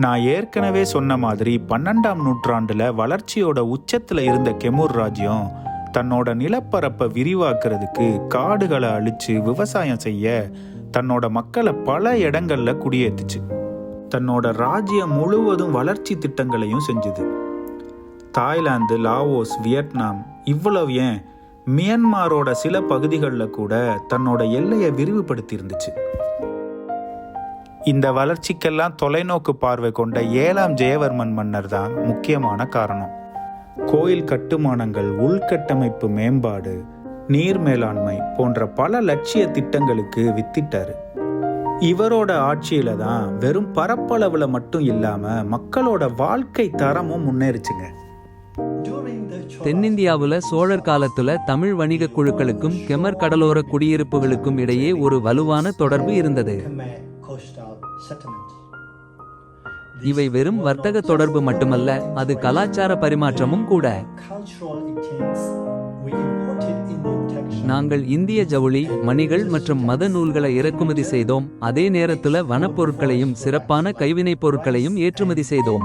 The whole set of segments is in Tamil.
நான் ஏற்கனவே சொன்ன மாதிரி பன்னெண்டாம் நூற்றாண்டுல வளர்ச்சியோட உச்சத்துல இருந்த கெமூர் ராஜ்யம் தன்னோட நிலப்பரப்பை விரிவாக்குறதுக்கு காடுகளை அழிச்சு விவசாயம் செய்ய தன்னோட மக்களை பல இடங்கள்ல குடியேத்துச்சு. தன்னோட ராஜ்யம் முழுவதும் வளர்ச்சி திட்டங்களையும் செஞ்சுது. தாய்லாந்து லாவோஸ் வியட்நாம் இவ்வளவு ஏன் மியன்மாரோட சில பகுதிகளில் கூட தன்னோட எல்லையை விரிவுபடுத்தி இருந்துச்சு இந்த வளர்ச்சிக்கெல்லாம் தொலைநோக்கு பார்வை கொண்ட ஏழாம் ஜெயவர்மன் மன்னர் தான் முக்கியமான காரணம். கோயில் கட்டுமானங்கள் உள்கட்டமைப்பு மேம்பாடு நீர் மேலாண்மை போன்ற பல லட்சிய திட்டங்களுக்கு வித்திட்டாரு. இவரோட ஆட்சியில தான் வெறும் பரப்பளவுல மட்டும் இல்லாம மக்களோட வாழ்க்கை தரமும் முன்னேறிச்சுங்க. தென்னிந்தியாவுல சோழர் காலத்துல தமிழ் வணிக குழுக்களுக்கும் கெமர் கடலோர குடியிருப்புகளுக்கும் இடையே ஒரு வலுவான தொடர்பு இருந்தது. இவை வெறும் வர்த்தக தொடர்பு மட்டுமல்ல அது கலாச்சார பரிமாற்றமும் கூட. Cultural exchange, we imported Indian textiles. நாங்கள் இந்திய ஜவுளி மணிகள் மற்றும் மத நூல்களை இறக்குமதி செய்தோம். அதே நேரத்துல வனப்பொருட்களையும் சிறப்பான கைவினைப் பொருட்களையும் ஏற்றுமதி செய்தோம்.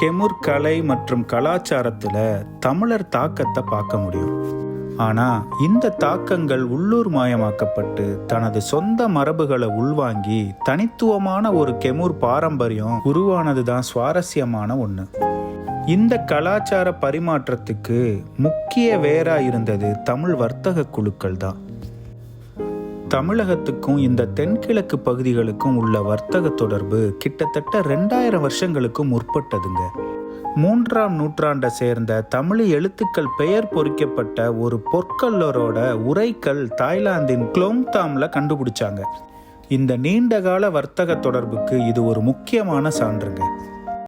கெமுர் கலை மற்றும் கலாச்சாரத்துல தமிழர் தாக்கத்தை பார்க்க முடியும். ஆனா இந்த தாக்கங்கள் உள்ளூர் மயமாக்கப்பட்டு தனது சொந்த மரபுகளை உள்வாங்கி தனித்துவமான ஒரு கெமுர் பாரம்பரியம் உருவானதுதான் சுவாரஸ்யமான ஒண்ணு. இந்த கலாச்சார பரிமாற்றத்துக்கு முக்கிய வேரா இருந்தது தமிழ் வர்த்தக குழுக்கள் தான் தமிழகத்துக்கும் இந்த தென்கிழக்கு பகுதிகளுக்கும் உள்ள வர்த்தக தொடர்பு கிட்டத்தட்ட ரெண்டாயிரம் வருஷங்களுக்கும் முற்பட்டதுங்க. மூன்றாம் நூற்றாண்டை சேர்ந்த தமிழ் எழுத்துக்கள் பெயர் பொறிக்கப்பட்ட ஒரு பொற்கல்லரோட உரைக்கல் தாய்லாந்தின் குளோங்தாம்ல கண்டுபிடிச்சாங்க. இந்த நீண்டகால வர்த்தக தொடர்புக்கு இது ஒரு முக்கியமான சான்றுங்க.